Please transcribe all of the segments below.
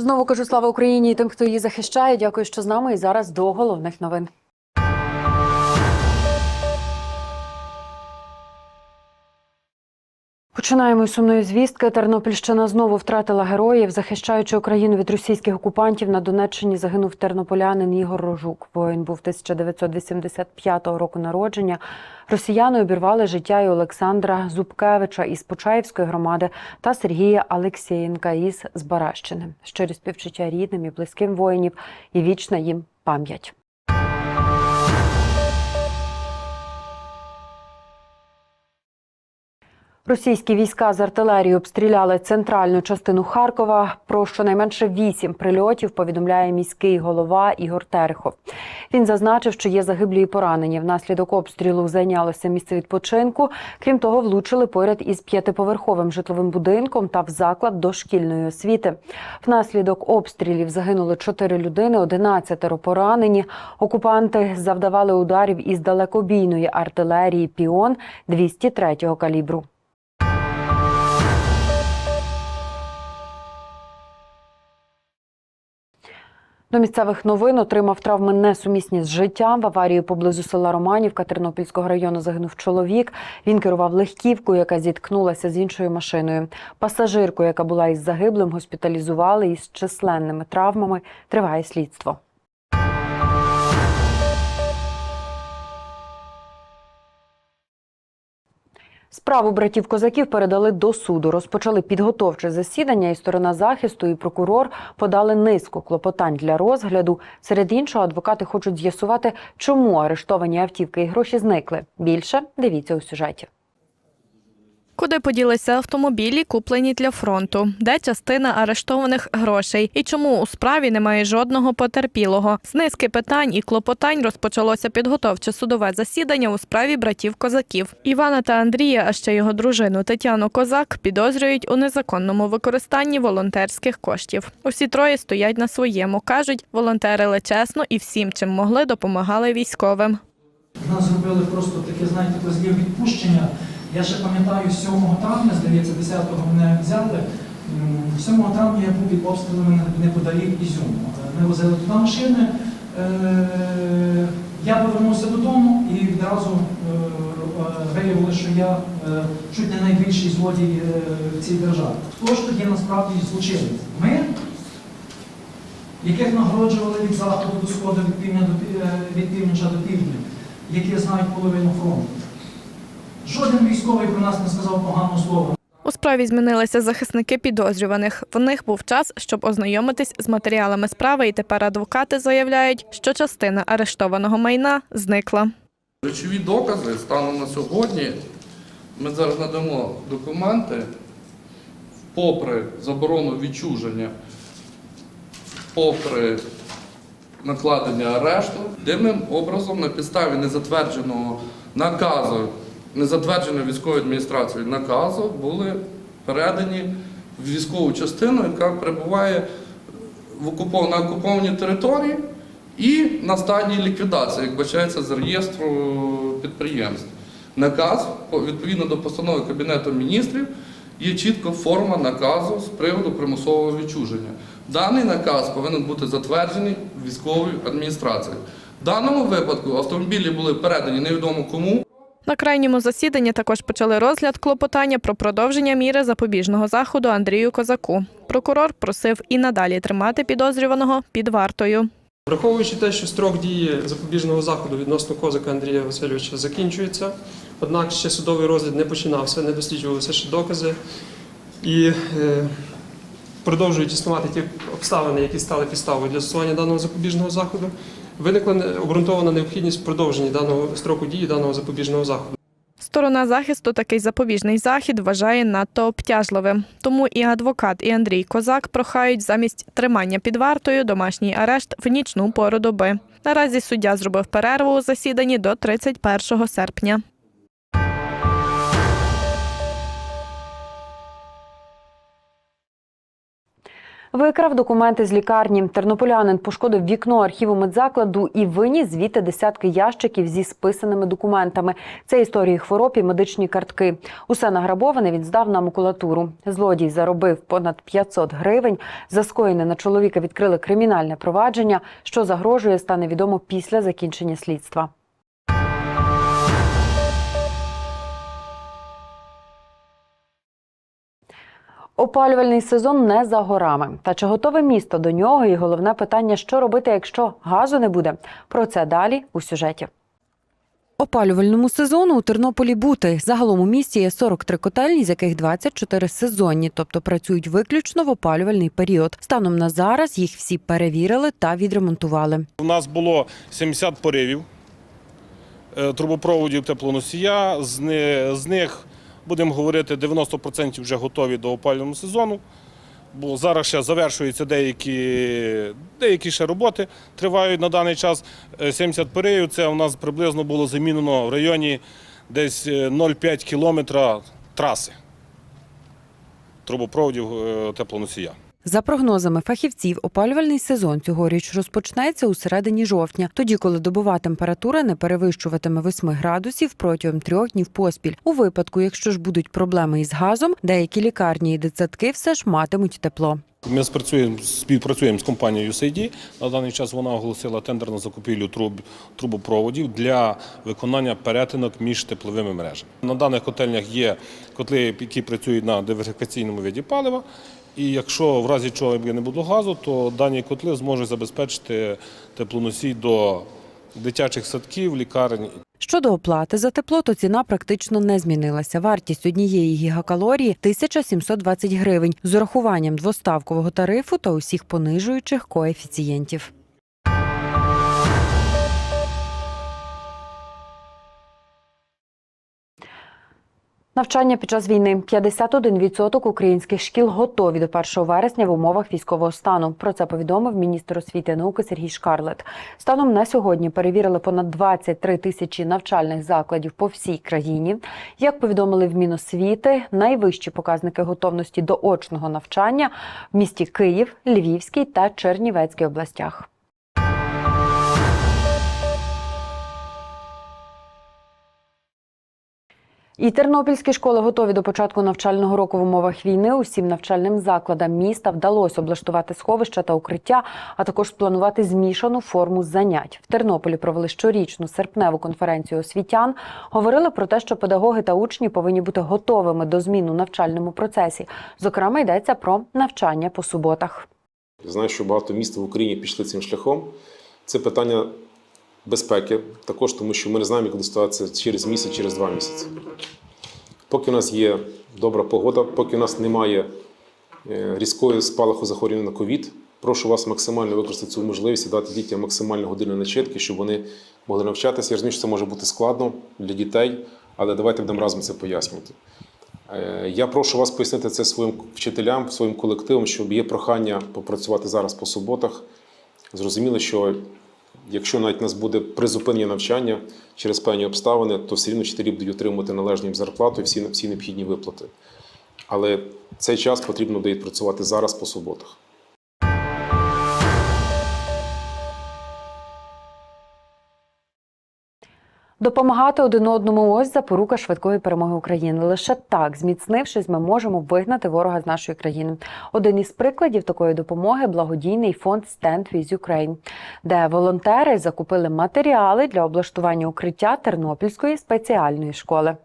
Знову кажу слава Україні і тим, хто її захищає. Дякую, що з нами. І зараз до головних новин. Починаємо із сумної звістки. Тернопільщина знову втратила героїв, захищаючи Україну від російських окупантів. На Донеччині загинув тернополянин Ігор Рожук. Воїн був 1985 року народження. Росіяни обірвали життя і Олександра Зубкевича із Почаївської громади та Сергія Алексєєнка із Збаращини. Щирі співчуття рідним і близьким воїнів і вічна їм пам'ять. Російські війська з артилерії обстріляли центральну частину Харкова. Про щонайменше вісім прильотів повідомляє міський голова Ігор Терехов. Він зазначив, що є загиблі і поранені. Внаслідок обстрілу зайнялося місце відпочинку. Крім того, влучили поряд із п'ятиповерховим житловим будинком та в заклад дошкільної освіти. Внаслідок обстрілів загинули чотири людини, 11 поранені. Окупанти завдавали ударів із далекобійної артилерії Піон 203-го калібру. До місцевих новин отримав травми несумісні з життям. В аварії поблизу села Романівка Тернопільського району загинув чоловік. Він керував легківкою, яка зіткнулася з іншою машиною. Пасажирку, яка була із загиблим, госпіталізували із численними травмами. Триває слідство. Справу братів козаків передали до суду. Розпочали підготовче засідання, і сторона захисту і прокурор подали низку клопотань для розгляду. Серед іншого, адвокати хочуть з'ясувати, чому арештовані автівки і гроші зникли. Більше дивіться у сюжеті. Куди поділися автомобілі, куплені для фронту? Де частина арештованих грошей? І чому у справі немає жодного потерпілого? З низки питань і клопотань розпочалося підготовче судове засідання у справі братів козаків. Івана та Андрія, а ще його дружину Тетяну Козак, підозрюють у незаконному використанні волонтерських коштів. Усі троє стоять на своєму. кажуть, волонтерили чесно і всім, чим могли, допомагали військовим. Нас зробили просто таке, знаєте, безлів відпущення. Я ще пам'ятаю, 7 травня, здається, 10-го мене взяли. 7 травня я був під обстрілами неподалік Ізюму. Ми возили туди машини. Е, Я повернувся додому і відразу е, виявили, що я е, чуть не найбільший злодій в цій державі. Хто ж тоді насправді злочинець? Ми, яких нагороджували від заходу до сходу, від півдня до півдня, які знають половину фронту. Жоден військовий про нас не сказав поганого слова. У справі змінилися захисники підозрюваних. В них був час, щоб ознайомитись з матеріалами справи, і тепер адвокати заявляють, що частина арештованого майна зникла. Речові докази станом на сьогодні. Ми зараз надамо документи, попри заборону відчуження, попри накладення арешту, дивним образом на підставі незатвердженого наказу, незатвердженої військовою адміністрацією наказу були передані в військову частину, яка перебуває на окупованій території і на стадії ліквідації, як бачається з реєстру підприємств. Наказ, відповідно до постанови Кабінету міністрів, є чітко форма наказу з приводу примусового відчуження. Даний наказ повинен бути затверджений військовою адміністрацією. В даному випадку автомобілі були передані невідомо кому. На крайньому засіданні також почали розгляд клопотання про продовження міри запобіжного заходу Андрію Козаку. Прокурор просив і надалі тримати підозрюваного під вартою. Враховуючи те, що строк дії запобіжного заходу відносно козака Андрія Васильовича закінчується, однак ще судовий розгляд не починався, не досліджувалися ще докази. І е, продовжують існувати ті обставини, які стали підставою для застосування даного запобіжного заходу, виникла обґрунтована необхідність продовження даного строку дії даного запобіжного заходу. Сторона захисту такий запобіжний захід вважає надто обтяжливим. Тому і адвокат, і Андрій Козак прохають замість тримання під вартою домашній арешт в нічну пору доби. Наразі суддя зробив перерву у засіданні до 31 серпня. Викрав документи з лікарні. Тернополянин пошкодив вікно архіву медзакладу і виніс звідти десятки ящиків зі списаними документами. Це історії хвороб і медичні картки. Усе награбоване він здав на макулатуру. Злодій заробив понад 500 гривень. За скоєне на чоловіка відкрили кримінальне провадження. Що загрожує, стане відомо після закінчення слідства. Опалювальний сезон не за горами. Та чи готове місто до нього? І головне питання, що робити, якщо газу не буде. Про це далі у сюжеті. Опалювальному сезону у Тернополі бути. Загалом у місті є 43 котельні, з яких 24 сезонні, тобто працюють виключно в опалювальний період. Станом на зараз їх всі перевірили та відремонтували. У нас було 70 поривів е, трубопроводів теплоносія. З них, будемо говорити, 90% вже готові до опалювального сезону. Бо зараз ще завершуються деякі, деякі ще роботи, тривають на даний час. Е, 70 поривів це у нас приблизно було замінено в районі десь е, 0,5 кілометра траси трубопроводів е, теплоносія. За прогнозами фахівців, опалювальний сезон цьогоріч розпочнеться у середині жовтня, тоді, коли добова температура не перевищуватиме 8 градусів протягом трьох днів поспіль. У випадку, якщо ж будуть проблеми із газом, деякі лікарні і дитсадки все ж матимуть тепло. Ми спрацюємо, співпрацюємо з компанією USAID. На даний час вона оголосила тендер на закупівлю труб, трубопроводів для виконання перетинок між тепловими мережами. На даних котельнях є котли, які працюють на диверсифікаційному виді палива. І якщо в разі чого не буде газу, то дані котли зможуть забезпечити теплоносій до дитячих садків, лікарень Щодо оплати за тепло, то ціна практично не змінилася. Вартість однієї гігакалорії 1720 гривень з урахуванням двоставкового тарифу та усіх понижуючих коефіцієнтів. Навчання під час війни 51% українських шкіл готові до 1 вересня в умовах військового стану. Про це повідомив міністр освіти і науки Сергій Шкарлет. Станом на сьогодні перевірили понад 23 тисячі навчальних закладів по всій країні. Як повідомили в Міносвіти, найвищі показники готовності до очного навчання в місті Київ, Львівській та Чернівецькій областях. І тернопільські школи готові до початку навчального року в умовах війни. Усім навчальним закладам міста вдалося облаштувати сховища та укриття, а також спланувати змішану форму занять. В Тернополі провели щорічну серпневу конференцію освітян. Говорили про те, що педагоги та учні повинні бути готовими до змін у навчальному процесі. Зокрема, йдеться про навчання по суботах. Знаю, що багато міст в Україні пішли цим шляхом. Це питання безпеки, також тому що ми не знаємо, як буде ситуація через місяць, через два місяці. Поки у нас є добра погода, поки у нас немає е, різкої спалаху захворювання на ковід, прошу вас максимально використати цю можливість і дати дітям максимально години начитки, щоб вони могли навчатися. Я розумію, що це може бути складно для дітей, але давайте будемо разом це пояснювати. Е, Я прошу вас пояснити це своїм вчителям, своїм колективам, що є прохання попрацювати зараз по суботах. Зрозуміло, що якщо навіть нас буде призупинення навчання через певні обставини, то все рівно вчителі будуть отримувати належну їм зарплату і всі, всі необхідні виплати. Але цей час потрібно буде відпрацювати зараз по суботах. Допомагати один одному ось запорука швидкої перемоги України. Лише так, зміцнившись, ми можемо вигнати ворога з нашої країни. Один із прикладів такої допомоги благодійний фонд Stand with Ukraine, де волонтери закупили матеріали для облаштування укриття Тернопільської спеціальної школи.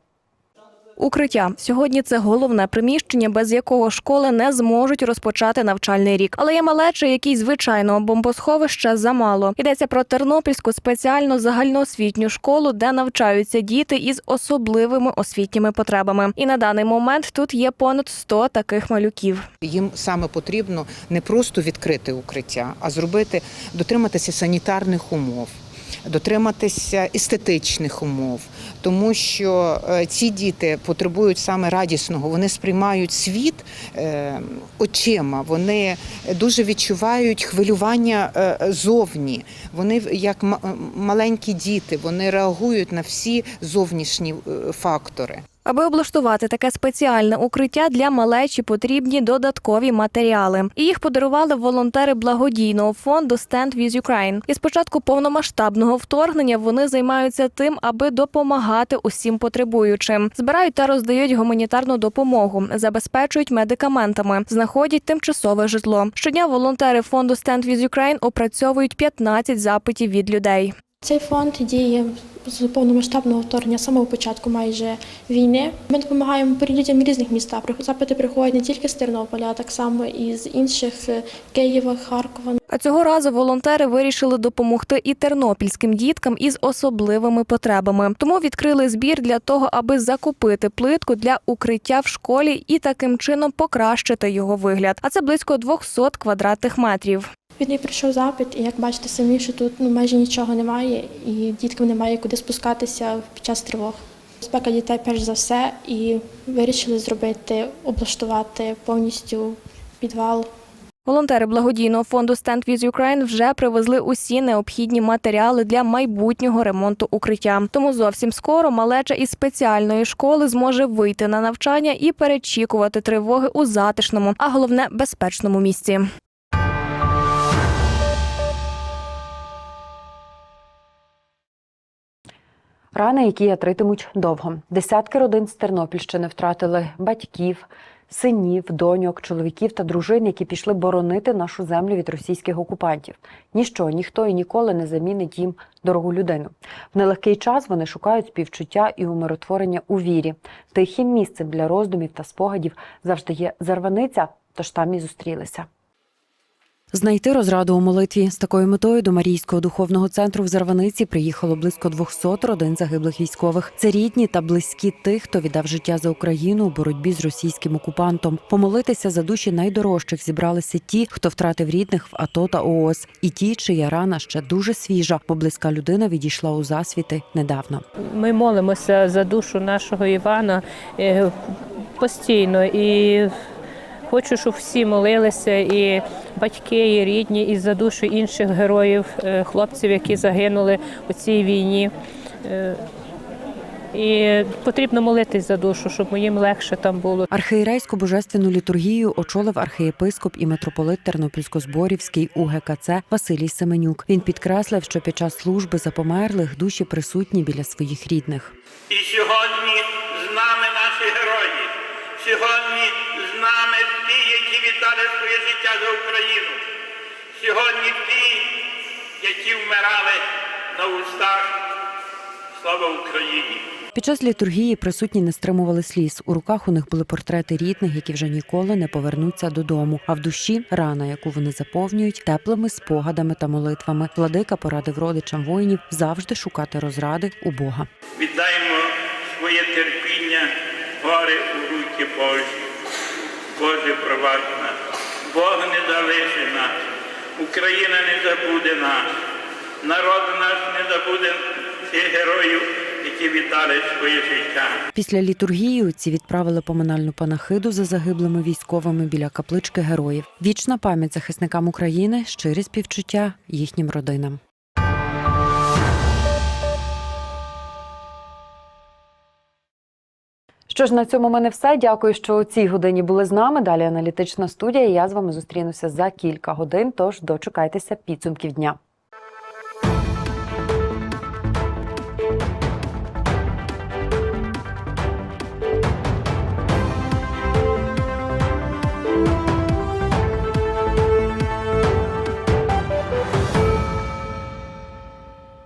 Укриття сьогодні це головне приміщення, без якого школи не зможуть розпочати навчальний рік. Але є малечі, якій звичайного бомбосховища замало. Йдеться про Тернопільську спеціальну загальноосвітню школу, де навчаються діти із особливими освітніми потребами. І на даний момент тут є понад 100 таких малюків. Їм саме потрібно не просто відкрити укриття, а зробити дотриматися санітарних умов. Дотриматися естетичних умов, тому що е, ці діти потребують саме радісного. Вони сприймають світ е, очима, вони дуже відчувають хвилювання е, зовні. Вони як маленькі діти, вони реагують на всі зовнішні фактори. Аби облаштувати таке спеціальне укриття для малечі потрібні додаткові матеріали. І їх подарували волонтери благодійного фонду Stand with Ukraine. І з початку повномасштабного вторгнення вони займаються тим, аби допомагати усім потребуючим. Збирають та роздають гуманітарну допомогу, забезпечують медикаментами, знаходять тимчасове житло. Щодня волонтери фонду Stand with Ukraine опрацьовують 15 запитів від людей. Цей фонд діє з повномасштабного вторгнення самого початку майже війни. Ми допомагаємо людям різних містах. Запити приходять не тільки з Тернополя, а так само і з інших е, Києва, Харкова. А цього разу волонтери вирішили допомогти і тернопільським діткам із особливими потребами. Тому відкрили збір для того, аби закупити плитку для укриття в школі і таким чином покращити його вигляд. А це близько 200 квадратних метрів. Від неї прийшов запит, і як бачите самі, що тут ну, майже нічого немає, і діткам немає куди спускатися під час тривог. Безпека дітей перш за все, і вирішили зробити, облаштувати повністю підвал Волонтери благодійного фонду Stand with Ukraine вже привезли усі необхідні матеріали для майбутнього ремонту укриття. Тому зовсім скоро малеча із спеціальної школи зможе вийти на навчання і перечікувати тривоги у затишному, а головне безпечному місці. Рани, які ятритимуть довго. Десятки родин з Тернопільщини втратили батьків, синів, доньок, чоловіків та дружин, які пішли боронити нашу землю від російських окупантів. Ніщо, ніхто і ніколи не замінить їм дорогу людину. В нелегкий час вони шукають співчуття і умиротворення у вірі. Тихим місцем для роздумів та спогадів завжди є зарваниця, тож там і зустрілися. Знайти розраду у молитві з такою метою до Марійського духовного центру в Зарваниці приїхало близько 200 родин загиблих військових. Це рідні та близькі тих, хто віддав життя за Україну у боротьбі з російським окупантом. Помолитися за душі найдорожчих зібралися ті, хто втратив рідних в АТО та ООС, і ті, чия рана ще дуже свіжа, бо близька людина відійшла у засвіти недавно. Ми молимося за душу нашого Івана е, постійно і хочу, щоб всі молилися, і батьки, і рідні, і за душу інших героїв, е, хлопців, які загинули у цій війні. Е, І потрібно молитись за душу, щоб їм легше там було. Архієрейську божественну літургію очолив архієпископ і митрополит Тернопільсько-Зборівський УГКЦ Василій Семенюк. Він підкреслив, що під час служби за померлих душі присутні біля своїх рідних. І сьогодні з нами наші герої. Сьогодні з нами віддали своє життя за Україну. Сьогодні ті, які вмирали на устах. Слава Україні! Під час літургії присутні не стримували сліз. У руках у них були портрети рідних, які вже ніколи не повернуться додому. А в душі рана, яку вони заповнюють теплими спогадами та молитвами. Владика порадив родичам воїнів завжди шукати розради у Бога. Віддаємо своє терпіння, горе у руки Божі. Боже, пробач нас. Бог не залиши нас. Україна не забуде нас. Народ наш не забуде тих героїв, які віддали своє життя. Після літургії отці відправили поминальну панахиду за загиблими військовими біля каплички героїв. Вічна пам'ять захисникам України, щирі співчуття їхнім родинам. Що ж, на цьому мене все. Дякую, що у цій годині були з нами. Далі аналітична студія. Я з вами зустрінуся за кілька годин. Тож дочекайтеся підсумків дня.